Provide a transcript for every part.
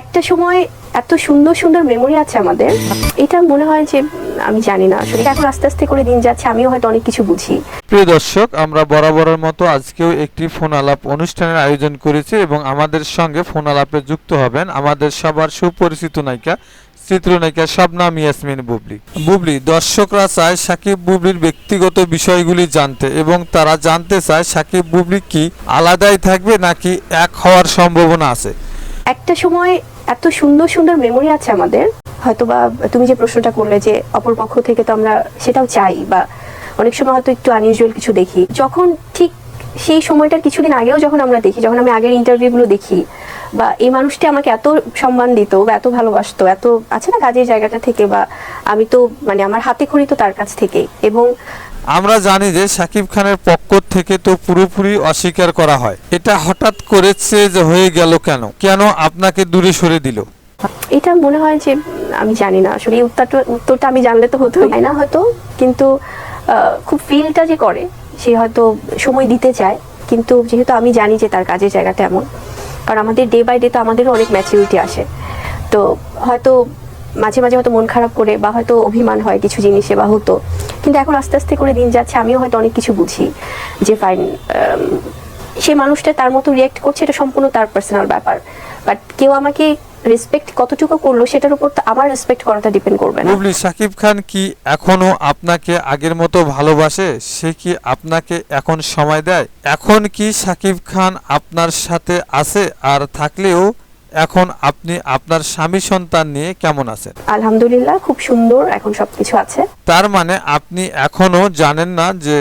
একটা সময় এত সুন্দর সুন্দর মেমোরি আছে আমাদের। এটা মনে হয় যে আমি জানি না। আসলে এখন আস্তে আস্তে করে দিন যাচ্ছে, আমিও হয়তো অনেক কিছু বুঝি। প্রিয় দর্শক, আমরা বরাবরের মতো আজকেও একটি ফোন আলাপ অনুষ্ঠানের আয়োজন করেছি এবং আমাদের সঙ্গে ফোন আলাপে যুক্ত হবেন আমাদের সবার সুপরিচিত নায়িকা চিত্রনায়িকা শবনাম ইয়াসমিন বুবলি। বুবলি, দর্শকরা চায় সাকিব বুবলির ব্যক্তিগত বিষয়গুলি জানতে এবং তারা জানতে চায় সাকিব বুবলি কি আলাদাই থাকবে নাকি এক হওয়ার সম্ভাবনা আছে। একটা সময় এত সুন্দর সুন্দর মেমোরি আছে আমাদের। হয়তো বা তুমি যে প্রশ্নটা করলে যে অপর পক্ষ থেকে তো আমরা সেটাও চাই বা অনেক সময় হয়তো একটু আনইউজুয়াল কিছু দেখি। যখন ঠিক সেই সময়টার কিছুদিন আগেও যখন আমরা দেখি, যখন আমি আগের ইন্টারভিউগুলো দেখি বা এই মানুষটি আমাকে এত সম্মান দিত বা এত ভালোবাসতো এত আছে না কাজের জায়গাটা থেকে বা আমি তো মানে আমার হাতে খড়ি তো তার কাছ থেকে এবং আমরা জানি যে সাকিব খানের পক্ষ থেকে তো পুরোপুরি অস্বীকার করা হয়। এটা হঠাৎ করেছে যে হয়ে গেল কেন? কেন আপনাকে দূরে সরে দিল? এটা মনে হয় যে আমি জানি না। আসলে উত্তরটা উত্তরটা আমি জানলে তো হতো তাই না হয়তো। কিন্তু খুব ফিলটা যে করে সে হয়তো সময় দিতে চায়। কিন্তু যেহেতু আমি জানি যে তার কাজের জায়গাটা এমন কারণ আমাদের ডে বাই ডে তো আমাদেরও অনেক ম্যাচিউরিটি আসে। তো হয়তো মাঝে মাঝে হয়তো মন খারাপ করে বা হয়তো অভিমান হয় কিছু জিনিসে বা হতো। কিন্তু এখন আস্তে আস্তে করে দিন যাচ্ছে, আমিও হয়তো অনেক কিছু বুঝি যে ফাইন সে মানুষটা তার মতো রিয়েক্ট করছে, এটা সম্পূর্ণ তার পার্সোনাল ব্যাপার। বাট কেউ আমাকে রেসপেক্ট কতটুকু করল সেটার উপর তো আমার রেসপেক্ট করাটা ডিপেন্ড করবে না। বুবলি সাকিব খান কি এখনও আপনাকে আগের মতো ভালোবাসে? সে কি আপনাকে এখন সময় দেয়? এখন কি সাকিব খান আপনার সাথে আছে? আর থাকলেও এখন আপনি আপনার স্বামী সন্তান নিয়ে কেমন আছেন? আলহামদুলিল্লাহ খুব সুন্দর এখন সবকিছু আছে। তার মানে আপনি এখনও জানেন না যে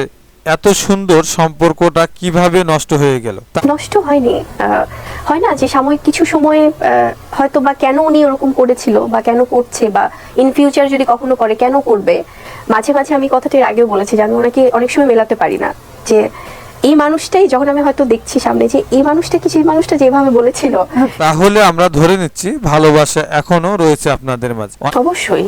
এত সুন্দর সম্পর্কটা কীভাবে নষ্ট হয়ে গেল? নষ্ট হয়নি। হয় না যে সাময়িক কিছু সময়ে হয়তো বা কেন উনি ওরকম করেছিল বা কেন করছে বা ইন ফিউচার যদি কখনো করে কেন করবে? মাঝে মাঝে আমি কথাটির আগেও বলেছি যে আমি ওনাকে অনেক সময় মেলাতে পারি না। যে এই মানুষটাই যখন আমি হয়তো দেখছি সামনে যে এই মানুষটা কি সেই মানুষটা যেভাবে বলেছিল? তাহলে আমরা ধরে নিচ্ছি ভালোবাসা এখনও রয়েছে আপনাদের মাঝে। অবশ্যই।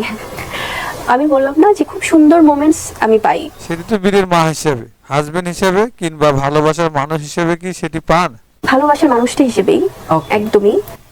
আমি বললাম না যে খুব সুন্দর মোমেন্টস আমি পাই। সেটি তো বীরের মা হিসেবে। হাজবেন্ড হিসেবে কিংবা ভালোবাসার মানুষ হিসেবে কি সেটি পান? ভালোবাসার মানুষটা হিসেবেই একদমই।